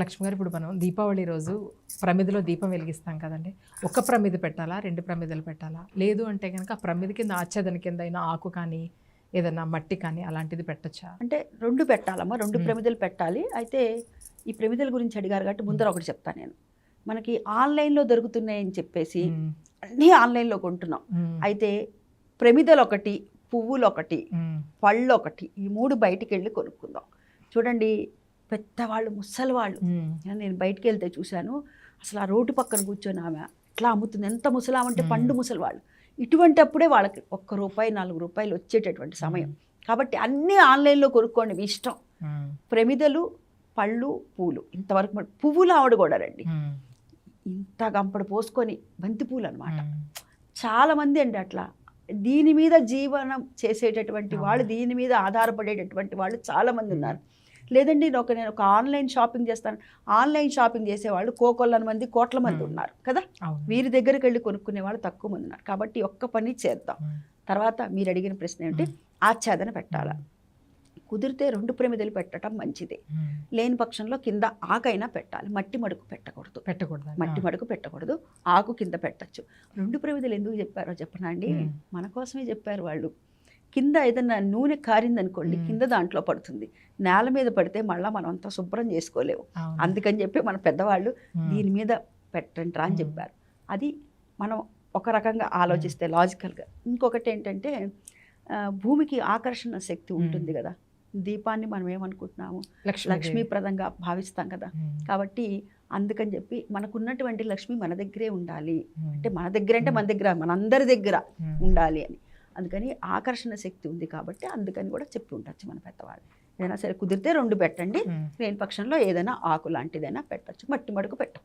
లక్ష్మి గారు ఇప్పుడు మనం దీపావళి రోజు ప్రమిదిలో దీపం వెలిగిస్తాం కదండి. ఒక ప్రమిది పెట్టాలా? రెండు ప్రమిదలు పెట్టాలా? లేదు అంటే కనుక ఆ ప్రమిది కింద ఆచ్ఛాదన కింద అయినా ఆకు కానీ ఏదైనా మట్టి కానీ అలాంటిది పెట్టచ్చా? అంటే రెండు పెట్టాలమ్మా రెండు. ప్రమిదలు పెట్టాలి. అయితే ఈ ప్రమిదల గురించి అడిగారు కాబట్టి ముందర ఒకటి చెప్తాను నేను. మనకి ఆన్లైన్లో దొరుకుతున్నాయని చెప్పేసి అన్నీ ఆన్లైన్లో కొంటున్నాం. అయితే ప్రమిదలు ఒకటి పువ్వులు ఒకటి పళ్ళు ఒకటి ఈ మూడు బయటికి వెళ్ళి కొనుక్కుందాం. చూడండి పెద్దవాళ్ళు ముసలి వాళ్ళు నేను బయటికి వెళ్తే చూశాను. అసలు ఆ రోడ్డు పక్కన కూర్చొని ఆమె ఎట్లా అమ్ముతుంది. ఎంత ముసలామంటే. పండు ముసలి వాళ్ళు ఇటువంటి అప్పుడే వాళ్ళకి ఒక్క రూపాయి నాలుగు రూపాయలు వచ్చేటటువంటి సమయం. కాబట్టి అన్నీ ఆన్లైన్లో కొనుక్కోండి మీ ఇష్టం. ప్రమిదలు పళ్ళు పూలు. ఇంతవరకు పువ్వులు ఆవిడ కూడా రండి ఇంత గంపడు పోసుకొని బంతి పూలు అనమాట చాలా మంది అండి అట్లా. దీని మీద జీవనం చేసేటటువంటి వాళ్ళు. దీని మీద ఆధారపడేటటువంటి వాళ్ళు చాలా మంది ఉన్నారు. లేదండి నేను ఒక నేను ఒక ఆన్లైన్ షాపింగ్ చేస్తాను. ఆన్లైన్ షాపింగ్ చేసేవాళ్ళు కోకొల్లని మంది కోట్ల మంది. ఉన్నారు కదా? వీరి దగ్గరికి వెళ్ళి కొనుక్కునే వాళ్ళు తక్కువ మంది ఉన్నారు. కాబట్టి ఒక్క పని చేద్దాం. తర్వాత మీరు అడిగిన ప్రశ్న ఏంటి ఆచ్ఛాదన పెట్టాలా? కుదిరితే రెండు ప్రమిదలు పెట్టడం మంచిది. లేని పక్షంలో కింద ఆకైనా పెట్టాలి. మట్టి మడుకు పెట్టకూడదు. పెట్టకూడదు మట్టి మడుకు పెట్టకూడదు. ఆకు కింద పెట్టచ్చు. రెండు ప్రమిదలు ఎందుకు చెప్పారో చెప్పనా అండి? మ్మ్. మన కోసమే చెప్పారు వాళ్ళు. కింద ఏదైనా నూనె కారిందనుకోండి. కింద దాంట్లో పడుతుంది. నేల మీద పడితే మళ్ళీ మనం అంతా శుభ్రం చేసుకోలేము. అందుకని చెప్పి మన పెద్దవాళ్ళు దీని మీద పెట్టండి రా అని. చెప్పారు. అది మనం ఒక రకంగా ఆలోచిస్తే లాజికల్గా. ఇంకొకటి ఏంటంటే భూమికి ఆకర్షణ శక్తి ఉంటుంది కదా. దీపాన్ని మనం ఏమనుకుంటున్నాము? లక్ష్మీ లక్ష్మీప్రదంగా భావిస్తాం కదా. కాబట్టి అందుకని చెప్పి మనకున్నటువంటి లక్ష్మి మన దగ్గరే ఉండాలి. అంటే మన దగ్గర అంటే మన దగ్గర మనందరి దగ్గర ఉండాలి అని. అందుకని ఆకర్షణ శక్తి ఉంది కాబట్టి అందుకని కూడా చెప్పి ఉండొచ్చు మన పెద్దవాళ్ళు. ఏదైనా సరే కుదిరితే రెండు పెట్టండి. లేని పక్షంలో ఏదైనా ఆకు లాంటిదైనా పెట్టచ్చు. మట్టి మడుకు పెట్ట